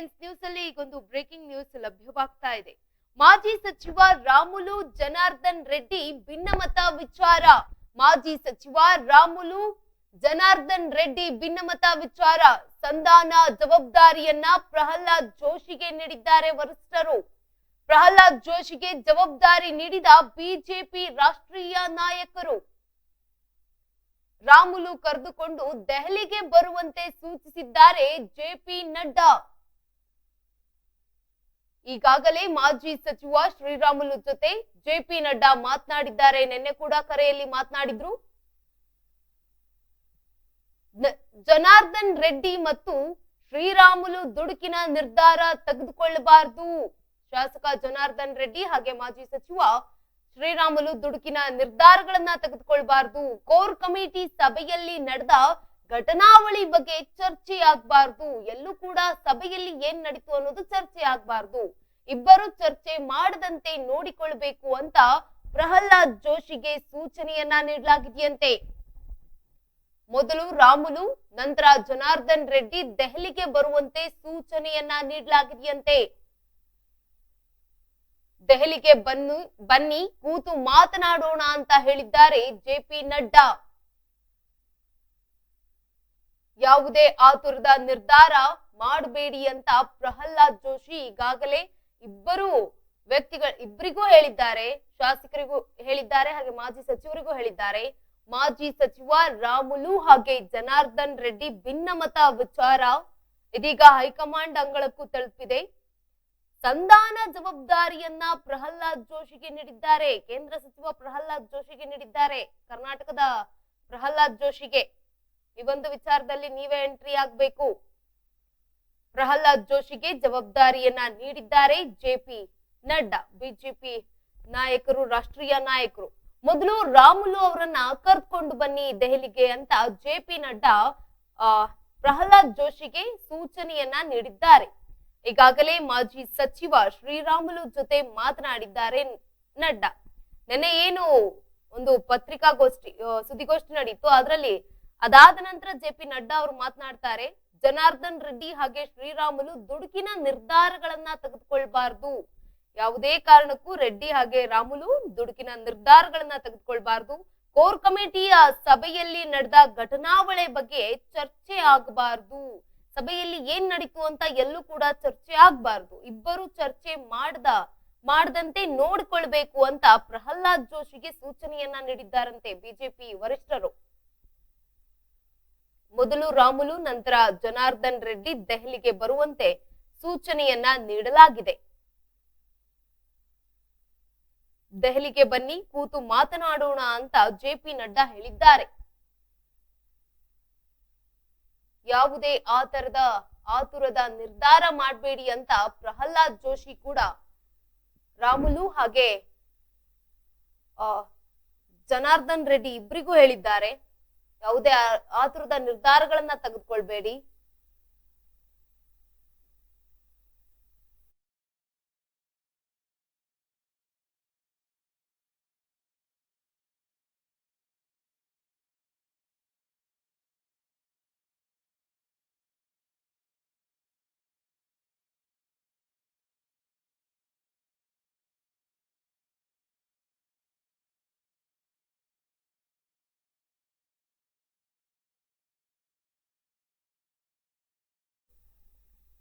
News ಅಲ್ಲಿ ಈಗೊಂದು breaking news ಲಭ್ಯವಾಗ್ತಾ ಇದೆ. ಮಾಜಿ ಸಚಿವ ರಾಮುಲು ಜನಾರ್ದನ್ ರೆಡ್ಡಿ ಭಿನ್ನಮತ ವಿಚಾರ. ಮಾಜಿ ಸಚಿವ ರಾಮುಲು ಜನಾರ್ದನ್ ರೆಡ್ಡಿ ಭಿನ್ನಮತ ವಿಚಾರ. ಸಂಧಾನ ಜವಾಬ್ದಾರಿಯನ್ನ ಪ್ರಹ್ಲಾದ್ ಜೋಶಿಗೆ ನೀಡಿದ್ದಾರೆ ವರಿಷ್ಠರು. ಪ್ರಹ್ಲಾದ್ ಜೋಶಿಗೆ ಜವಾಬ್ದಾರಿ ನೀಡಿದ ಬಿಜೆಪಿ ರಾಷ್ಟ್ರೀಯ ನಾಯಕರು. ರಾಮುಲು ಕರೆದುಕೊಂಡು ದೆಹಲಿಗೆ ಬರುವಂತೆ ಸೂಚಿಸಿದ್ದಾರೆ ಜೆಪಿ ನಡ್ಡಾ. ಈಗಾಗಲೇ ಮಾಜಿ ಸಚಿವ ಶ್ರೀರಾಮುಲು ಜೊತೆ ಜೆಪಿ ನಡ್ಡಾ ಮಾತನಾಡಿದ್ದಾರೆ. ನಿನ್ನೆ ಕೂಡ ಕರೆಯಲ್ಲಿ ಮಾತನಾಡಿದ್ರು. ಜನಾರ್ದನ್ ರೆಡ್ಡಿ ಮತ್ತು ಶ್ರೀರಾಮುಲು ದುಡುಕಿನ ನಿರ್ಧಾರ ತೆಗೆದುಕೊಳ್ಳಬಾರದು. ಶಾಸಕ ಜನಾರ್ದನ್ ರೆಡ್ಡಿ ಹಾಗೆ ಮಾಜಿ ಸಚಿವ ಶ್ರೀರಾಮುಲು ದುಡುಕಿನ ನಿರ್ಧಾರಗಳನ್ನ ತೆಗೆದುಕೊಳ್ಬಾರ್ದು. ಕೋರ್ ಕಮಿಟಿ ಸಭೆಯಲ್ಲಿ ನಡೆದ ಘಟನಾವಳಿ ಬಗ್ಗೆ ಚರ್ಚೆ ಆಗ್ಬಾರ್ದು. ಎಲ್ಲೂ ಕೂಡ ಸಭೆಯಲ್ಲಿ ಏನ್ ನಡೀತು ಅನ್ನೋದು ಚರ್ಚೆ ಆಗ್ಬಾರ್ದು. ಇಬ್ಬರು ಚರ್ಚೆ ಮಾಡದಂತೆ ನೋಡಿಕೊಳ್ಬೇಕು ಅಂತ ಪ್ರಹ್ಲಾದ್ ಜೋಶಿಗೆ ಸೂಚನೆಯನ್ನ ನೀಡಲಾಗಿದೆಯಂತೆ. ಮೊದಲು ರಾಮುಲು, ನಂತರ ಜನಾರ್ದನ್ ರೆಡ್ಡಿ ದೆಹಲಿಗೆ ಬರುವಂತೆ ಸೂಚನೆಯನ್ನ ನೀಡಲಾಗಿದೆಯಂತೆ. ದೆಹಲಿಗೆ ಬನ್ನು, ಬನ್ನಿ, ಕೂತು ಮಾತನಾಡೋಣ ಅಂತ ಹೇಳಿದ್ದಾರೆ ಜೆಪಿ ನಡ್ಡಾ. ಯಾವುದೇ ಆತುರದ ನಿರ್ಧಾರ ಮಾಡಬೇಡಿ ಅಂತ ಪ್ರಹ್ಲಾದ್ ಜೋಶಿ ಈಗಾಗಲೇ ಇಬ್ಬರು ವ್ಯಕ್ತಿಗಳ, ಇಬ್ಬರಿಗೂ ಹೇಳಿದ್ದಾರೆ, ಶಾಸಕರಿಗೂ ಹೇಳಿದ್ದಾರೆ, ಹಾಗೆ ಮಾಜಿ ಸಚಿವರಿಗೂ ಹೇಳಿದ್ದಾರೆ. ಮಾಜಿ ಸಚಿವ ರಾಮುಲು ಹಾಗೆ ಜನಾರ್ದನ್ ರೆಡ್ಡಿ ಭಿನ್ನಮತ ವಿಚಾರ ಇದೀಗ ಹೈಕಮಾಂಡ್ ಅಂಗಳಕ್ಕೂ ತಲುಪಿದೆ. ಸಂಧಾನ ಜವಾಬ್ದಾರಿಯನ್ನ ಪ್ರಹ್ಲಾದ್ ಜೋಶಿಗೆ ನೀಡಿದ್ದಾರೆ. ಕೇಂದ್ರ ಸಚಿವ ಪ್ರಹ್ಲಾದ್ ಜೋಶಿಗೆ ನೀಡಿದ್ದಾರೆ. ಕರ್ನಾಟಕದ ಪ್ರಹ್ಲಾದ್ ಜೋಶಿಗೆ. ಈ ಒಂದು ವಿಚಾರದಲ್ಲಿ ನೀವೇ ಎಂಟ್ರಿ ಆಗ್ಬೇಕು. ಪ್ರಹ್ಲಾದ್ ಜೋಶಿಗೆ ಜವಾಬ್ದಾರಿಯನ್ನ ನೀಡಿದ್ದಾರೆ ಜೆಪಿ ನಡ್ಡಾ. ಬಿಜೆಪಿ ನಾಯಕರು, ರಾಷ್ಟ್ರೀಯ ನಾಯಕರು. ಮೊದಲು ರಾಮುಲು ಅವರನ್ನ ಕರ್ಕೊಂಡು ಬನ್ನಿ ದೆಹಲಿಗೆ ಅಂತ ಜೆಪಿ ನಡ್ಡಾ, ಆ, ಪ್ರಹ್ಲಾದ್ ಜೋಶಿಗೆ ಸೂಚನೆಯನ್ನ ನೀಡಿದ್ದಾರೆ. ಈಗಾಗಲೇ ಮಾಜಿ ಸಚಿವ ಶ್ರೀರಾಮುಲು ಜೊತೆ ಮಾತನಾಡಿದ್ದಾರೆ ನಡ್ಡಾ. ನೆನ್ನೆ ಏನು ಒಂದು ಪತ್ರಿಕಾಗೋಷ್ಠಿ ಸುದ್ದಿಗೋಷ್ಠಿ ನಡೀತು. ಅದರಲ್ಲಿ ಅದಾದ ನಂತರ ಜೆ ಪಿ ನಡ್ಡಾ ಅವರು ಮಾತನಾಡ್ತಾರೆ, ಜನಾರ್ದನ್ ರೆಡ್ಡಿ ಹಾಗೆ ಶ್ರೀರಾಮುಲು ದುಡುಕಿನ ನಿರ್ಧಾರಗಳನ್ನ ತೆಗೆದುಕೊಳ್ಬಾರ್ದು. ಯಾವುದೇ ಕಾರಣಕ್ಕೂ ರೆಡ್ಡಿ ಹಾಗೆ ರಾಮುಲು ದುಡುಕಿನ ನಿರ್ಧಾರಗಳನ್ನ ತೆಗೆದುಕೊಳ್ಬಾರ್ದು. ಕೋರ್ ಕಮಿಟಿಯ ಸಭೆಯಲ್ಲಿ ನಡೆದ ಘಟನಾವಳಿ ಬಗ್ಗೆ ಚರ್ಚೆ ಆಗಬಾರ್ದು. ಸಭೆಯಲ್ಲಿ ಏನ್ ನಡೀತು ಅಂತ ಎಲ್ಲೂ ಕೂಡ ಚರ್ಚೆ ಆಗ್ಬಾರ್ದು. ಇಬ್ಬರು ಚರ್ಚೆ ಮಾಡ್ದ, ಮಾಡದಂತೆ ನೋಡ್ಕೊಳ್ಬೇಕು ಅಂತ ಪ್ರಹ್ಲಾದ್ ಜೋಶಿಗೆ ಸೂಚನೆಯನ್ನ ನೀಡಿದ್ದಾರಂತೆ ಬಿಜೆಪಿ ವರಿಷ್ಠರು. ಮೊದಲು ರಾಮುಲು, ನಂತರ ಜನಾರ್ದನ್ ರೆಡ್ಡಿ ದೆಹಲಿಗೆ ಬರುವಂತೆ ಸೂಚನೆಯನ್ನ ನೀಡಲಾಗಿದೆ. ದೆಹಲಿಗೆ ಬನ್ನಿ, ಕೂತು ಮಾತನಾಡೋಣ ಅಂತ ಜೆಪಿ ನಡ್ಡಾ ಹೇಳಿದ್ದಾರೆ. ಯಾವುದೇ ಆತರದ ಆತುರದ ನಿರ್ಧಾರ ಮಾಡಬೇಡಿ ಅಂತ ಪ್ರಹ್ಲಾದ್ ಜೋಶಿ ಕೂಡ ರಾಮುಲು ಹಾಗೆ ಜನಾರ್ದನ್ ರೆಡ್ಡಿ ಇಬ್ಬರಿಗೂ ಹೇಳಿದ್ದಾರೆ. ಯಾವುದೇ ಆತುರದ ನಿರ್ಧಾರಗಳನ್ನ ತೆಗೆದುಕೊಳ್ಬೇಡಿ.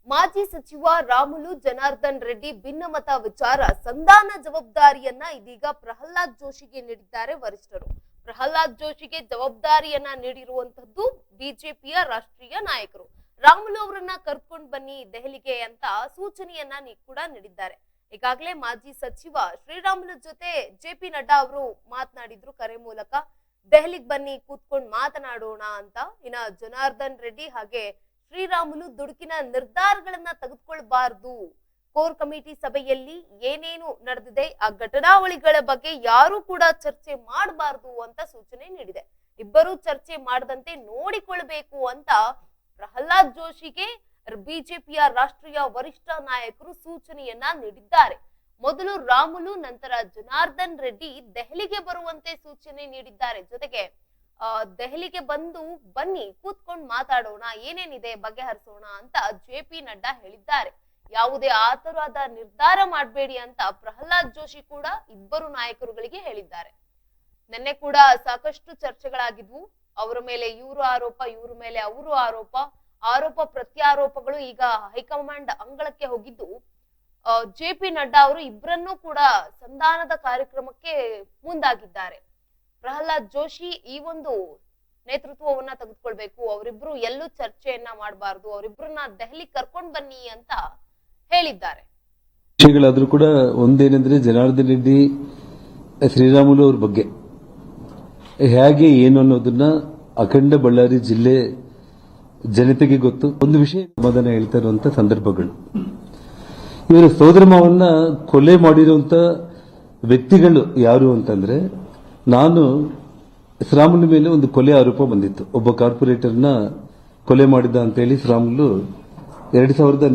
ಮಾಜಿ ಸಚಿವ ರಾಮುಲು ಜನಾರ್ದನ್ ರೆಡ್ಡಿ ಭಿನ್ನಮತ ವಿಚಾರ ಸಂಧಾನ ಜವಾಬ್ದಾರಿಯನ್ನ ಇದೀಗ ಪ್ರಹ್ಲಾದ್ ಜೋಶಿಗೆ ನೀಡಿದ್ದಾರೆ ವರಿಷ್ಠರು. ಪ್ರಹ್ಲಾದ್ ಜೋಶಿಗೆ ಜವಾಬ್ದಾರಿಯನ್ನ ನೀಡಿರುವಂತದ್ದು ಬಿಜೆಪಿಯ ರಾಷ್ಟ್ರೀಯ ನಾಯಕರು. ರಾಮುಲು ಅವರನ್ನ ಕರ್ಕೊಂಡ್ ಬನ್ನಿ ದೆಹಲಿಗೆ ಅಂತ ಸೂಚನೆಯನ್ನ ಕೂಡ ನೀಡಿದ್ದಾರೆ. ಈಗಾಗಲೇ ಮಾಜಿ ಸಚಿವ ಶ್ರೀರಾಮುಲು ಜೊತೆ ಜೆ ಪಿ ನಡ್ಡಾ ಅವರು ಮಾತನಾಡಿದ್ರು ಕರೆ ಮೂಲಕ. ದೆಹಲಿಗೆ ಬನ್ನಿ ಕೂತ್ಕೊಂಡು ಮಾತನಾಡೋಣ ಅಂತ. ಇನ್ನ ಜನಾರ್ದನ್ ರೆಡ್ಡಿ ಹಾಗೆ ಶ್ರೀರಾಮುಲು ದುಡುಕಿನ ನಿರ್ಧಾರಗಳನ್ನ ತೆಗೆದುಕೊಳ್ಬಾರ್ದು. ಕೋರ್ ಕಮಿಟಿ ಸಭೆಯಲ್ಲಿ ಏನೇನು ನಡೆದಿದೆ, ಆ ಘಟನಾವಳಿಗಳ ಬಗ್ಗೆ ಯಾರು ಕೂಡ ಚರ್ಚೆ ಮಾಡಬಾರದು ಅಂತ ಸೂಚನೆ ನೀಡಿದೆ. ಇಬ್ಬರು ಚರ್ಚೆ ಮಾಡದಂತೆ ನೋಡಿಕೊಳ್ಬೇಕು ಅಂತ ಪ್ರಹ್ಲಾದ್ ಜೋಶಿಗೆ ಬಿಜೆಪಿಯ ರಾಷ್ಟ್ರೀಯ ವರಿಷ್ಠ ನಾಯಕರು ಸೂಚನೆಯನ್ನ ನೀಡಿದ್ದಾರೆ. ಮೊದಲು ರಾಮುಲು, ನಂತರ ಜನಾರ್ದನ್ ರೆಡ್ಡಿ ದೆಹಲಿಗೆ ಬರುವಂತೆ ಸೂಚನೆ ನೀಡಿದ್ದಾರೆ. ಜೊತೆಗೆ ದೆಹಲಿಗೆ ಬಂದು ಬನ್ನಿ, ಕೂತ್ಕೊಂಡು ಮಾತಾಡೋಣ, ಏನೇನಿದೆ ಬಗೆಹರಿಸೋಣ ಅಂತ ಜೆ ಪಿ ನಡ್ಡಾ ಹೇಳಿದ್ದಾರೆ. ಯಾವುದೇ ಆತರದ ನಿರ್ಧಾರ ಮಾಡಬೇಡಿ ಅಂತ ಪ್ರಹ್ಲಾದ್ ಜೋಶಿ ಕೂಡ ಇಬ್ಬರು ನಾಯಕರುಗಳಿಗೆ ಹೇಳಿದ್ದಾರೆ. ನಿನ್ನೆ ಕೂಡ ಸಾಕಷ್ಟು ಚರ್ಚೆಗಳಾಗಿದ್ವು. ಅವರ ಮೇಲೆ ಇವರು ಆರೋಪ, ಇವ್ರ ಮೇಲೆ ಅವರು ಆರೋಪ ಆರೋಪ ಪ್ರತ್ಯಾರೋಪಗಳು ಈಗ ಹೈಕಮಾಂಡ್ ಅಂಗಳಕ್ಕೆ ಹೋಗಿದ್ದು. ಜೆ ಪಿ ನಡ್ಡಾ ಅವರು ಇಬ್ಬರನ್ನೂ ಕೂಡ ಸಂಧಾನದ ಕಾರ್ಯಕ್ರಮಕ್ಕೆ ಮುಂದಾಗಿದ್ದಾರೆ. ಪ್ರಹ್ಲಾದ್ ಜೋಶಿ ಈ ಒಂದು ನೇತೃತ್ವವನ್ನ ತೆಗೆದುಕೊಳ್ಬೇಕು. ಅವರಿಬ್ರು ಎಲ್ಲೂ ಚರ್ಚೆಯನ್ನ ಮಾಡಬಾರ್ದು. ಅವರಿಬ್ರನ್ನ ದೆಹಲಿ ಕರ್ಕೊಂಡ್ ಬನ್ನಿ ಅಂತ ಹೇಳಿದ್ದಾರೆ. ವಿಷಯಗಳಾದ್ರೂ ಕೂಡ ಒಂದೇನೆಂದ್ರೆ ಜನಾರ್ದನ್ ರೆಡ್ಡಿ ಶ್ರೀರಾಮುಲು ಅವ್ರ ಬಗ್ಗೆ. ಹೇಗೆ, ಏನು ಅನ್ನೋದನ್ನ ಅಖಂಡ ಬಳ್ಳಾರಿ ಜಿಲ್ಲೆ ಜನತೆಗೆ ಗೊತ್ತು. ಒಂದು ವಿಷಯ ಸಮಾಧಾನ ಹೇಳ್ತಾ ಇರುವಂತ ಸಂದರ್ಭಗಳು. ಇವರ ಸೋದರ ಮಾವನ್ನ ಕೊಲೆ ಮಾಡಿರುವಂತ ವ್ಯಕ್ತಿಗಳು ಯಾರು ಅಂತಂದ್ರೆ ನಾನು ಶ್ರಾಮನ ಮೇಲೆ ಒಂದು ಕೊಲೆ ಆರೋಪ ಬಂದಿತ್ತು. ಒಬ್ಬ ಕಾರ್ಪೊರೇಟರ್ನ ಕೊಲೆ ಮಾಡಿದ ಅಂತೇಳಿ ಶ್ರಾಮುಲು ಎರಡು ಸಾವಿರದ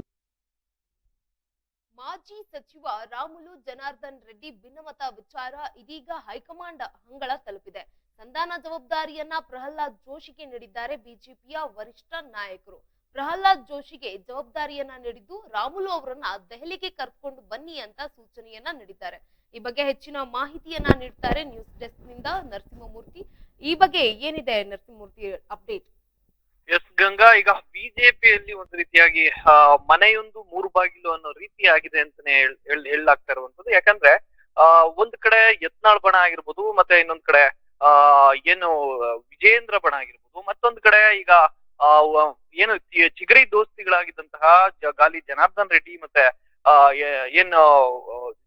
ಮಾಜಿ ಸಚಿವ ರಾಮುಲು ಜನಾರ್ದನ್ ರೆಡ್ಡಿ ಭಿನ್ನಮತ ವಿಚಾರ ಇದೀಗ ಹೈಕಮಾಂಡ್ ಅಂಗಳ ತಲುಪಿದೆ. ಸಂಧಾನ ಜವಾಬ್ದಾರಿಯನ್ನ ಪ್ರಹ್ಲಾದ್ ಜೋಶಿಗೆ ನೀಡಿದ್ದಾರೆ ಬಿಜೆಪಿಯ ವರಿಷ್ಠ ನಾಯಕರು. ಪ್ರಹ್ಲಾದ್ ಜೋಶಿಗೆ ಜವಾಬ್ದಾರಿಯನ್ನ ನೀಡಿದ್ದು ರಾಮುಲು ಅವರನ್ನ ದೆಹಲಿಗೆ ಕರ್ಕೊಂಡು ಬನ್ನಿ ಅಂತ ಸೂಚನೆಯನ್ನ ನೀಡಿದ್ದಾರೆ. ಈ ಬಗ್ಗೆ ಹೆಚ್ಚಿನ ಮಾಹಿತಿಯನ್ನ ನೀಡ್ತಾರೆ ನ್ಯೂಸ್ ಡೆಸ್ಕ್ನಿಂದ ನರಸಿಂಹಮೂರ್ತಿ. ಈ ಬಗ್ಗೆ ಏನಿದೆ ನರಸಿಂಹಮೂರ್ತಿ ಅಪ್ಡೇಟ್? ಎಸ್ ಗಂಗಾ, ಈಗ ಬಿಜೆಪಿಯಲ್ಲಿ ಒಂದು ರೀತಿಯಾಗಿ ಮನೆಯೊಂದು ಮೂರು ಬಾಗಿಲು ಅನ್ನೋ ರೀತಿ ಆಗಿದೆ ಅಂತಾನೆ ಹೇಳಲಾಗ್ತಾ ಇರುವಂತದ್ದು ಯಾಕಂದ್ರೆ, ಆ, ಒಂದ್ ಕಡೆ ಯತ್ನಾಳ್ ಬಣ ಆಗಿರ್ಬೋದು, ಮತ್ತೆ ಇನ್ನೊಂದ್ ಕಡೆ, ಆ, ಏನು ವಿಜೇಂದ್ರ ಬಣ ಆಗಿರ್ಬೋದು, ಮತ್ತೊಂದ್ ಕಡೆ ಈಗ ಏನು ಚಿಗರಿ ದೋಸ್ತಿಗಳಾಗಿದ್ದಂತಹ ಗಾಲಿ ಜನಾರ್ದನ್ ರೆಡ್ಡಿ ಮತ್ತೆ ಏನು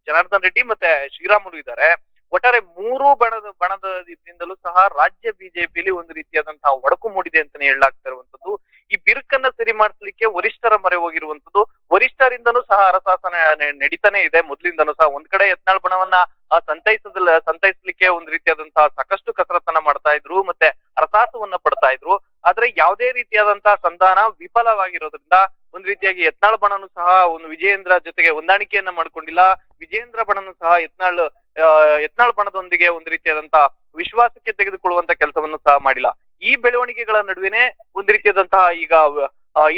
ಜನಾರ್ದನ್ ರೆಡ್ಡಿ ಮತ್ತೆ ಶ್ರೀರಾಮುಲು ಇದ್ದಾರೆ. ಒಟ್ಟಾರೆ ಮೂರು ಬಣದ ಬಣದಿಂದಲೂ ಸಹ ರಾಜ್ಯ ಬಿಜೆಪಿಯಲ್ಲಿ ಒಂದು ರೀತಿಯಾದಂತಹ ಒಡಕು ಮೂಡಿದೆ ಅಂತಾನೆ ಹೇಳಲಾಗ್ತಾ ಇರುವಂತದ್ದು ಈ ಬಿರುಕನ್ನ ಸರಿ ಮಾಡಿಸ್ಲಿಕ್ಕೆ ವರಿಷ್ಠರ ಮರೆ ಹೋಗಿರುವಂತದ್ದು ವರಿಷ್ಠರಿಂದನೂ ಸಹ ಅರಸಾಸನ ನಡೀತಾನೆ ಇದೆ. ಮೊದ್ಲಿಂದನೂ ಸಹ ಒಂದ್ ಕಡೆ ಯತ್ನಾಳ್ ಬಣವನ್ನ ಸಂತೈಸದಲ್ಲ ಸಂತೈಸ್ಲಿಕ್ಕೆ ಒಂದ್ ರೀತಿಯಾದಂತಹ ಸಾಕಷ್ಟು ಕಸರತ್ತನ್ನ ಮಾಡ್ತಾ ಇದ್ರು ಮತ್ತೆ ಅರಸಾಸವನ್ನ ಪಡ್ತಾ ಇದ್ರು. ಆದ್ರೆ ಯಾವುದೇ ರೀತಿಯಾದಂತಹ ಸಂಧಾನ ವಿಫಲವಾಗಿರೋದ್ರಿಂದ ಒಂದ್ ರೀತಿಯಾಗಿ ಯತ್ನಾಳ್ ಬಣನು ಸಹ ಒಂದು ವಿಜಯೇಂದ್ರ ಜೊತೆಗೆ ಹೊಂದಾಣಿಕೆಯನ್ನ ಮಾಡ್ಕೊಂಡಿಲ್ಲ. ವಿಜಯೇಂದ್ರ ಬಣನು ಸಹ ಯತ್ನಾಳ್ ಯತ್ನಾಳ್ ಬಣದೊಂದಿಗೆ ಒಂದು ರೀತಿಯಾದಂತಹ ವಿಶ್ವಾಸಕ್ಕೆ ತೆಗೆದುಕೊಳ್ಳುವಂತ ಕೆಲಸವನ್ನು ಸಹ ಮಾಡಿಲ್ಲ. ಈ ಬೆಳವಣಿಗೆಗಳ ನಡುವೆನೆ ಒಂದ್ ರೀತಿಯಾದಂತಹ ಈಗ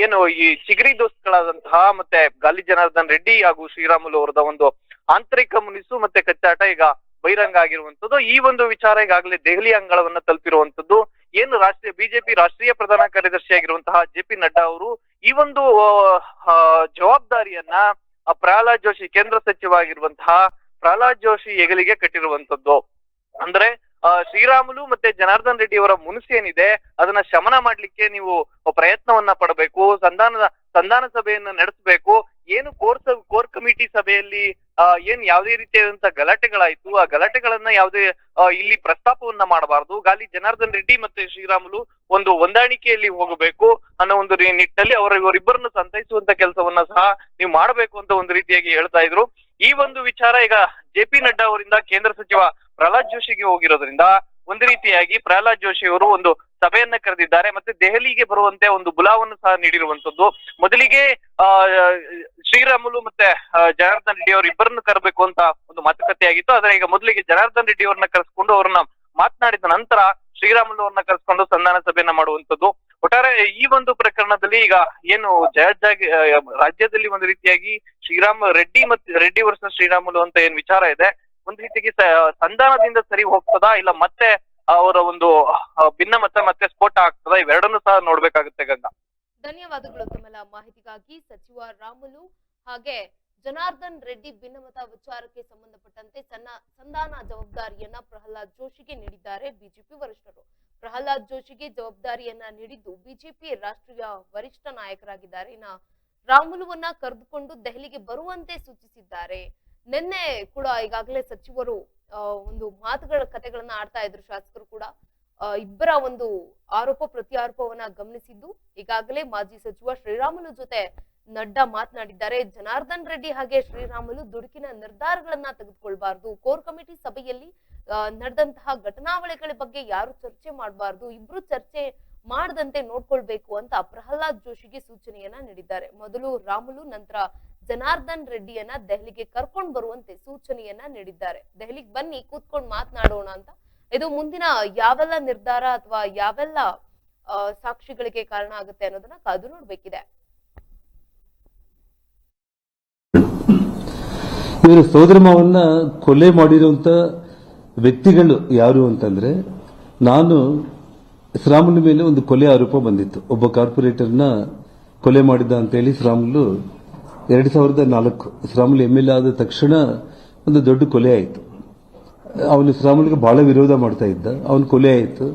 ಏನು ಈ ಚಿಗರಿ ದೋಸ್ತ್ಗಳಾದಂತಹ ಮತ್ತೆ ಗಾಲಿ ಜನಾರ್ದನ್ ರೆಡ್ಡಿ ಹಾಗೂ ಶ್ರೀರಾಮುಲು ಅವರದ ಒಂದು ಆಂತರಿಕ ಮುನಿಸು ಮತ್ತೆ ಕಚ್ಚಾಟ ಈಗ ಬಹಿರಂಗ ಆಗಿರುವಂತದ್ದು ಈ ಒಂದು ವಿಚಾರ ಈಗಾಗಲೇ ದೆಹಲಿ ಅಂಗಳವನ್ನ ತಲುಪಿರುವಂತದ್ದು ಏನು ರಾಷ್ಟ್ರೀಯ ಬಿಜೆಪಿ ರಾಷ್ಟ್ರೀಯ ಪ್ರಧಾನ ಕಾರ್ಯದರ್ಶಿ ಆಗಿರುವಂತಹ ಜೆ ಪಿ ನಡ್ಡಾ ಅವರು ಈ ಒಂದು ಜವಾಬ್ದಾರಿಯನ್ನ ಪ್ರಹ್ಲಾದ್ ಜೋಶಿ ಕೇಂದ್ರ ಸಚಿವ ಆಗಿರುವಂತಹ ಪ್ರಹ್ಲಾದ್ ಜೋಶಿ ಹೆಗಲಿಗೆ ಕಟ್ಟಿರುವಂತದ್ದು ಅಂದ್ರೆ ಶ್ರೀರಾಮುಲು ಮತ್ತೆ ಜನಾರ್ದನ್ ರೆಡ್ಡಿ ಅವರ ಮುನಿಸು ಏನಿದೆ, ಅದನ್ನ ಶಮನ ಮಾಡ್ಲಿಕ್ಕೆ ನೀವು ಪ್ರಯತ್ನವನ್ನ ಪಡಬೇಕು, ಸಂಧಾನದ, ಸಂಧಾನ ಸಭೆಯನ್ನ ನಡೆಸಬೇಕು. ಏನು ಕೋರ್ ಸಭ್- ಕೋರ್ ಕಮಿಟಿ ಸಭೆಯಲ್ಲಿ ಏನ್ ಯಾವುದೇ ರೀತಿಯಾದಂತ ಗಲಾಟೆಗಳಾಯ್ತು, ಆ ಗಲಾಟೆಗಳನ್ನ ಯಾವುದೇ ಇಲ್ಲಿ ಪ್ರಸ್ತಾಪವನ್ನ ಮಾಡಬಾರದು. ಗಾಲಿ ಜನಾರ್ದನ್ ರೆಡ್ಡಿ ಮತ್ತೆ ಶ್ರೀರಾಮುಲು ಒಂದು ಹೊಂದಾಣಿಕೆಯಲ್ಲಿ ಹೋಗಬೇಕು ಅನ್ನೋ ಒಂದು ನಿಟ್ಟಲ್ಲಿ ಅವರ, ಇವರಿಬ್ಬರನ್ನು ಸಂತೈಸುವಂತ ಕೆಲಸವನ್ನ ಸಹ ನೀವು ಮಾಡಬೇಕು ಅಂತ ಒಂದು ರೀತಿಯಾಗಿ ಹೇಳ್ತಾ ಇದ್ರು. ಈ ಒಂದು ವಿಚಾರ ಈಗ ಜೆ ಪಿ ನಡ್ಡಾ ಅವರಿಂದ ಕೇಂದ್ರ ಸಚಿವ ಪ್ರಹ್ಲಾದ್ ಜೋಶಿಗೆ ಹೋಗಿರೋದ್ರಿಂದ ಒಂದು ರೀತಿಯಾಗಿ ಪ್ರಹ್ಲಾದ್ ಜೋಶಿ ಅವರು ಒಂದು ಸಭೆಯನ್ನ ಕರೆದಿದ್ದಾರೆ ಮತ್ತೆ ದೆಹಲಿಗೆ ಬರುವಂತೆ ಒಂದು ಬುಲಾವನ್ನು ಸಹ ನೀಡಿರುವಂತದ್ದು ಮೊದಲಿಗೆ, ಆ, ಶ್ರೀರಾಮುಲು ಮತ್ತೆ ಜನಾರ್ದನ್ ರೆಡ್ಡಿ ಅವರು ಇಬ್ಬರನ್ನು ಕರಬೇಕು ಅಂತ ಒಂದು ಮಾತುಕತೆ ಆಗಿತ್ತು. ಆದ್ರೆ ಈಗ ಮೊದಲಿಗೆ ಜನಾರ್ದನ್ ರೆಡ್ಡಿ ಅವರನ್ನ ಕರೆಸ್ಕೊಂಡು ಅವ್ರನ್ನ ಮಾತನಾಡಿದ ನಂತರ ಶ್ರೀರಾಮುಲು ಅವರನ್ನ ಕರೆಸ್ಕೊಂಡು ಸಂಧಾನ ಸಭೆಯನ್ನ ಮಾಡುವಂತದ್ದು ಒಟ್ಟಾರೆ ಈ ಒಂದು ಪ್ರಕರಣದಲ್ಲಿ ಈಗ ಏನು ಜಯಜಾಗಿ ರಾಜ್ಯದಲ್ಲಿ ಒಂದು ರೀತಿಯಾಗಿ ಶ್ರೀರಾಮ್, ರೆಡ್ಡಿ ಮತ್ತೆ ರೆಡ್ಡಿ ವರ್ಸಸ್ ಶ್ರೀರಾಮುಲು ಅಂತ ಏನ್ ವಿಚಾರ ಇದೆ. ಒಂದ್ ರೀತಿಗೆ ಸಂಧಾನದಿಂದ ಸರಿ ಹೋಗ್ತದಾ? ಇಲ್ಲ ಮತ್ತೆ ಅವರ ಒಂದು ಭಿನ್ನ ಮತ ಮತ್ತೆ ಸ್ಫೋಟ ಆಗ್ತದಾ? ಇವೆರಡನ್ನೂ ಸಹ ನೋಡ್ಬೇಕಾಗುತ್ತೆ ಗಂಗಾ. ಧನ್ಯವಾದಗಳು ತಮ್ಮೆಲ್ಲ ಮಾಹಿತಿಗಾಗಿ. ಸಚಿವ ರಾಮುಲು ಹಾಗೆ ಜನಾರ್ದನ್ ರೆಡ್ಡಿ ಭಿನ್ನಮತ ವಿಚಾರಕ್ಕೆ ಸಂಬಂಧಪಟ್ಟಂತೆ ಸಣ್ಣ ಸಂಧಾನ ಜವಾಬ್ದಾರಿಯನ್ನ ಪ್ರಹ್ಲಾದ್ ಜೋಶಿಗೆ ನೀಡಿದ್ದಾರೆ ಬಿಜೆಪಿ ವರಿಷ್ಠರು. ಪ್ರಹ್ಲಾದ್ ಜೋಶಿಗೆ ಜವಾಬ್ದಾರಿಯನ್ನ ನೀಡಿದ್ದು ಬಿಜೆಪಿ ರಾಷ್ಟ್ರೀಯ ವರಿಷ್ಠ ನಾಯಕರಾಗಿದ್ದಾರೆ. ರಾಮುಲುವನ್ನ ಕರೆದುಕೊಂಡು ದೆಹಲಿಗೆ ಬರುವಂತೆ ಸೂಚಿಸಿದ್ದಾರೆ. ನಿನ್ನೆ ಕೂಡ ಈಗಾಗಲೇ ಸಚಿವರು ಒಂದು ಮಾತುಗಳ ಕತೆಗಳನ್ನ ಆಡ್ತಾ ಇದ್ರು ಶಾಸಕರು ಕೂಡ. ಇಬ್ಬರ ಒಂದು ಆರೋಪ ಪ್ರತ್ಯಾರೋಪವನ್ನ ಗಮನಿಸಿದ್ದು. ಈಗಾಗಲೇ ಮಾಜಿ ಸಚಿವ ಶ್ರೀರಾಮುಲು ಜೊತೆ ನಡ್ಡಾ ಮಾತನಾಡಿದ್ದಾರೆ. ಜನಾರ್ದನ್ ರೆಡ್ಡಿ ಹಾಗೆ ಶ್ರೀರಾಮುಲು ದುಡುಕಿನ ನಿರ್ಧಾರಗಳನ್ನ ತೆಗೆದುಕೊಳ್ಬಾರ್ದು. ಕೋರ್ ಕಮಿಟಿ ಸಭೆಯಲ್ಲಿ ನಡೆದಂತಹ ಘಟನಾವಳಿಗಳ ಬಗ್ಗೆ ಯಾರು ಚರ್ಚೆ ಮಾಡಬಾರ್ದು, ಇಬ್ರು ಚರ್ಚೆ ಮಾಡದಂತೆ ನೋಡ್ಕೊಳ್ಬೇಕು ಅಂತ ಪ್ರಹ್ಲಾದ್ ಜೋಶಿಗೆ ಸೂಚನೆಯನ್ನ ನೀಡಿದ್ದಾರೆ. ಮೊದಲು ರಾಮುಲು, ನಂತರ ಜನಾರ್ದನ್ ರೆಡ್ಡಿಯನ್ನ ದೆಹಲಿಗೆ ಕರ್ಕೊಂಡ್ ಬರುವಂತೆ ಸೂಚನೆಯನ್ನ ನೀಡಿದ್ದಾರೆ. ದೆಹಲಿಗೆ ಬನ್ನಿ, ಕೂತ್ಕೊಂಡು ಮಾತನಾಡೋಣ ಅಂತ. ಇದು ಮುಂದಿನ ಯಾವೆಲ್ಲ ನಿರ್ಧಾರ ಅಥವಾ ಯಾವೆಲ್ಲ ಸಾಕ್ಷಿಗಳಿಗೆ ಕಾರಣ ಆಗುತ್ತೆ ಅನ್ನೋದನ್ನ ಕಾದು ನೋಡ್ಬೇಕಿದೆ. ಇವರು ಸೋದರ ಮಾವನ್ನ ಕೊಲೆ ಮಾಡಿರುವಂತ ವ್ಯಕ್ತಿಗಳು ಯಾರು ಅಂತಂದ್ರೆ, ನಾನು ಶ್ರಾಮುಲ್ ಮೇಲೆ ಒಂದು ಕೊಲೆ ಆರೋಪ ಬಂದಿತ್ತು. ಒಬ್ಬ ಕಾರ್ಪೊರೇಟರ್ನ ಕೊಲೆ ಮಾಡಿದ ಅಂತೇಳಿ ಶ್ರಾಮುಲು ಎರಡ್ ಸಾವಿರದ ನಾಲ್ಕು. ಶ್ರಾಮುಲ್ ಎಂ ಎಲ್ ಆದ ತಕ್ಷಣ ಒಂದು ದೊಡ್ಡ ಕೊಲೆ ಆಯಿತು. ಅವನು ಶ್ರಾಮುಲ್ಗೆ ಬಹಳ ವಿರೋಧ ಮಾಡ್ತಾ ಇದ್ದ. ಅವನು ಕೊಲೆ ಆಯಿತು.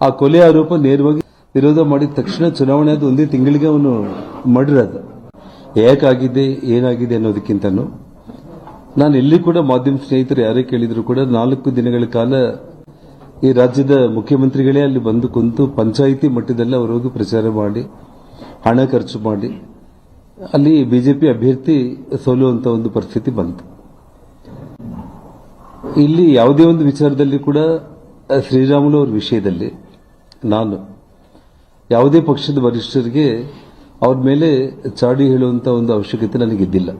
ಆ ಕೊಲೆ ಆರೋಪ ನೇರವಾಗಿ ವಿರೋಧ ಮಾಡಿದ ತಕ್ಷಣ ಚುನಾವಣೆ ಆದ ಒಂದೇ ತಿಂಗಳಿಗೆ ಅವನು ಮರ್ಡರ್ ಆದ. ಯಾಕಾಗಿದೆ ಏನಾಗಿದೆ ಅನ್ನೋದಕ್ಕಿಂತನೂ ನಾನು ಎಲ್ಲಿ ಕೂಡ ಮಾಧ್ಯಮ ಸ್ನೇಹಿತರು ಯಾರೇ ಕೇಳಿದ್ರು ಕೂಡ ನಾಲ್ಕು ದಿನಗಳ ಕಾಲ ಈ ರಾಜ್ಯದ ಮುಖ್ಯಮಂತ್ರಿಗಳೇ ಅಲ್ಲಿ ಬಂದು ಕುಂತು ಪಂಚಾಯಿತಿ ಮಟ್ಟದಲ್ಲಿ ಅವರು ಹೋಗಿ ಪ್ರಚಾರ ಮಾಡಿ, ಹಣ ಖರ್ಚು ಮಾಡಿ ಅಲ್ಲಿ ಬಿಜೆಪಿ ಅಭ್ಯರ್ಥಿ ಸೋಲುವಂತ ಒಂದು ಪರಿಸ್ಥಿತಿ ಬಂತು. ಇಲ್ಲಿ ಯಾವುದೇ ಒಂದು ವಿಚಾರದಲ್ಲಿ ಕೂಡ ಶ್ರೀರಾಮುಲು ಅವರ ವಿಷಯದಲ್ಲಿ ನಾನು ಯಾವುದೇ ಪಕ್ಷದ ವರಿಷ್ಠರಿಗೆ ಅವ್ರ ಮೇಲೆ ಚಾಡಿ ಹೇಳುವಂತ ಒಂದು ಅವಶ್ಯಕತೆ ನನಗಿದ್ದಿಲ್ಲ.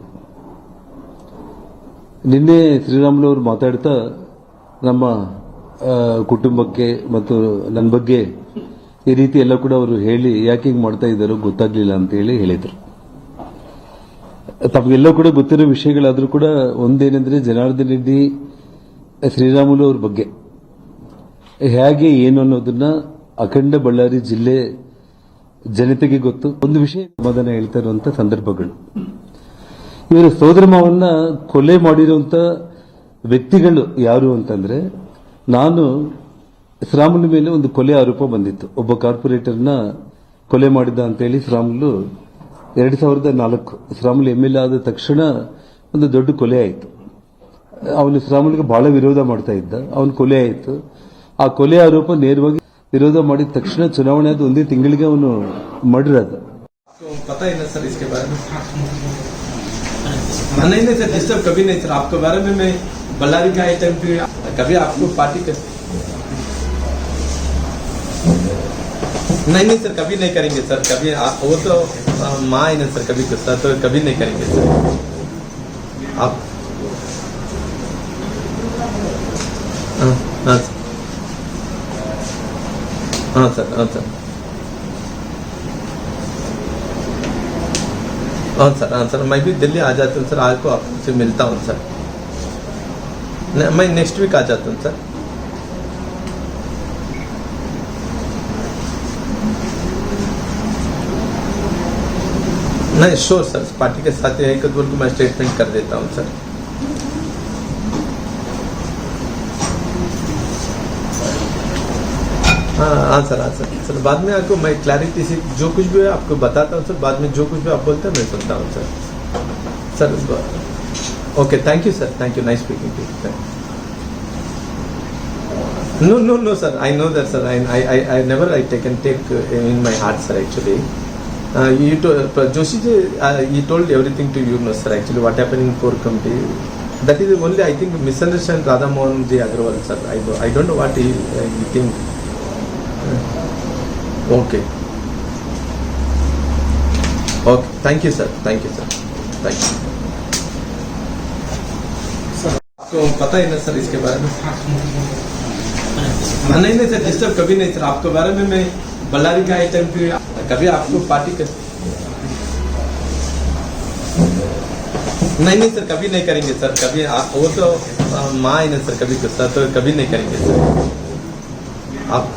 ನಿನ್ನೆ ಶ್ರೀರಾಮುಲು ಅವರು ಮಾತಾಡ್ತಾ, ನಮ್ಮ ಕುಟುಂಬಕ್ಕೆ ಮತ್ತು ನನ್ನ ಬಗ್ಗೆ ಈ ರೀತಿ ಎಲ್ಲ ಕೂಡ ಅವರು ಹೇಳಿ, ಯಾಕೆ ಹಿಂಗೆ ಮಾಡ್ತಾ ಇದ್ದಾರೋ ಗೊತ್ತಾಗ್ಲಿಲ್ಲ ಅಂತ ಹೇಳಿ ಹೇಳಿದ್ರು. ತಮಗೆಲ್ಲ ಕೂಡ ಗೊತ್ತಿರೋ ವಿಷಯಗಳಾದರೂ ಕೂಡ ಒಂದೇನೆಂದರೆ ಜನಾರ್ದನ್ ರೆಡ್ಡಿ, ಶ್ರೀರಾಮುಲು ಅವ್ರ ಬಗ್ಗೆ. ಹೇಗೆ, ಏನು ಅನ್ನೋದನ್ನ ಅಖಂಡ ಬಳ್ಳಾರಿ ಜಿಲ್ಲೆ ಜನತೆಗೆ ಗೊತ್ತು. ಒಂದು ವಿಷಯ ಸಮಾಧಾನ ಹೇಳ್ತಾ ಇರುವಂತ ಸಂದರ್ಭಗಳು. ಇವರ ಸೋದರ ಮಾವನ್ನ ಕೊಲೆ ಮಾಡಿರುವಂತ ವ್ಯಕ್ತಿಗಳು ಯಾರು ಅಂತಂದ್ರೆ, ನಾನು ಶ್ರಾಮುಲ್ ಮೇಲೆ ಒಂದು ಕೊಲೆ ಆರೋಪ ಬಂದಿತ್ತು. ಒಬ್ಬ ಕಾರ್ಪೊರೇಟರ್ನ ಕೊಲೆ ಮಾಡಿದ ಅಂತೇಳಿ ಶ್ರಾಮುಲು ಎರಡ್ ಸಾವಿರದ ನಾಲ್ಕು ಶ್ರಾಮುಲ್ ಎಂ ಎಲ್ ಆದ ತಕ್ಷಣ ಒಂದು ದೊಡ್ಡ ಕೊಲೆ ಆಯಿತು ಅವನು ಶ್ರಾಮುಲ್ಗೆ ಬಹಳ ವಿರೋಧ ಮಾಡ್ತಾ ಇದ್ದ ಅವನು ಕೊಲೆ ಆಯಿತು ಆ ಕೊಲೆ ಆರೋಪ ನೇರವಾಗಿ ವಿರೋಧ ಮಾಡಿದ ತಕ್ಷಣ ಚುನಾವಣೆ ಆದ ಒಂದೇ ತಿಂಗಳಿಗೆ ಅವನು ಮರ್ಡರ್ ಆದ आपको पता ही ना सर इसके बारे में हाँ, नहीं नहीं सर डिस्टर्ब कभी नहीं सर आपके बारे में मैं बल्लारी का आइटम पे कभी आपको पार्टी कर नहीं नहीं सर कभी नहीं करेंगे सर कभी आ- वो तो आ, माँ है ना सर कभी गुस्सा तो कभी नहीं करेंगे सर। आप हाँ हाँ सर। हाँ सर हाँ सर। हाँ सर हाँ सर, मैं भी दिल्ली आ जाता हूँ, सर, आज को आपसे मिलता हूँ, सर। मैं नेक्स्ट वीक आ जाता हूँ, सर। नहीं श्योर सर पार्टी के साथ यही कदम को मैं स्टेटमेंट कर देता हूँ सर हाँ हाँ सर हाँ सर सर बाद में आपको मैं क्लैरिटी से जो कुछ भी है आपको बताता हूँ सर बाद में जो कुछ भी आप बोलते हैं मैं सुनता हूँ sir sir okay thank you sir thank you nice speaking to sir. I know that, sir. I, I, I, I never I take and take uh, in my heart, sir. Actually, uh, you uh, Joshi ji, uh, he told everything to you, no, sir. Actually, what happened in core committee, that is only I think misunderstand Radha Mohan ji Agrawal, sir. I, do, I don't know what he, uh, he think. Uh, okay. Okay. Thank you, sir. Thank you, sir. Thank you. आपको पता ही ना sir इसके बारे में हाँ, नहीं नहीं sir disturb कभी नहीं सर आपके बारे में मैं बल्लारी का आइटम पे कभी आपको पार्टी कर नहीं नहीं सर कभी नहीं करेंगे सर कभी आ, वो तो माँ है सर कभी गुस्सा तो कभी नहीं करेंगे सर। आप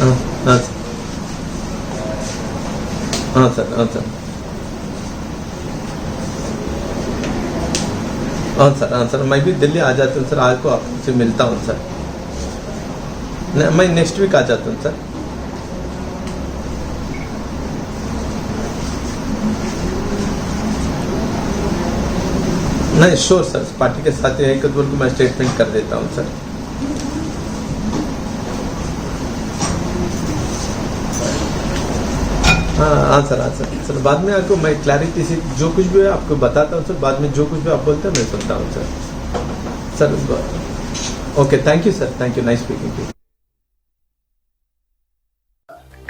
हाँ हाँ हाँ सर हाँ सर। हाँ सर हाँ सर मैं भी दिल्ली आ जाता हूँ सर आज को आपसे मिलता हूँ सर। मैं नेक्स्ट वीक आ जाता हूँ सर नहीं श्योर सर पार्टी के साथ कदम को मैं स्टेटमेंट कर देता हूँ सर हाँ हाँ सर हाँ सर सर बाद में आपको मैं क्लैरिटी से जो कुछ भी है आपको बताता हूँ सर बाद में जो कुछ भी आप बोलते हैं, मैं सुनता हूँ sir sir okay thank you sir thank you nice speaking to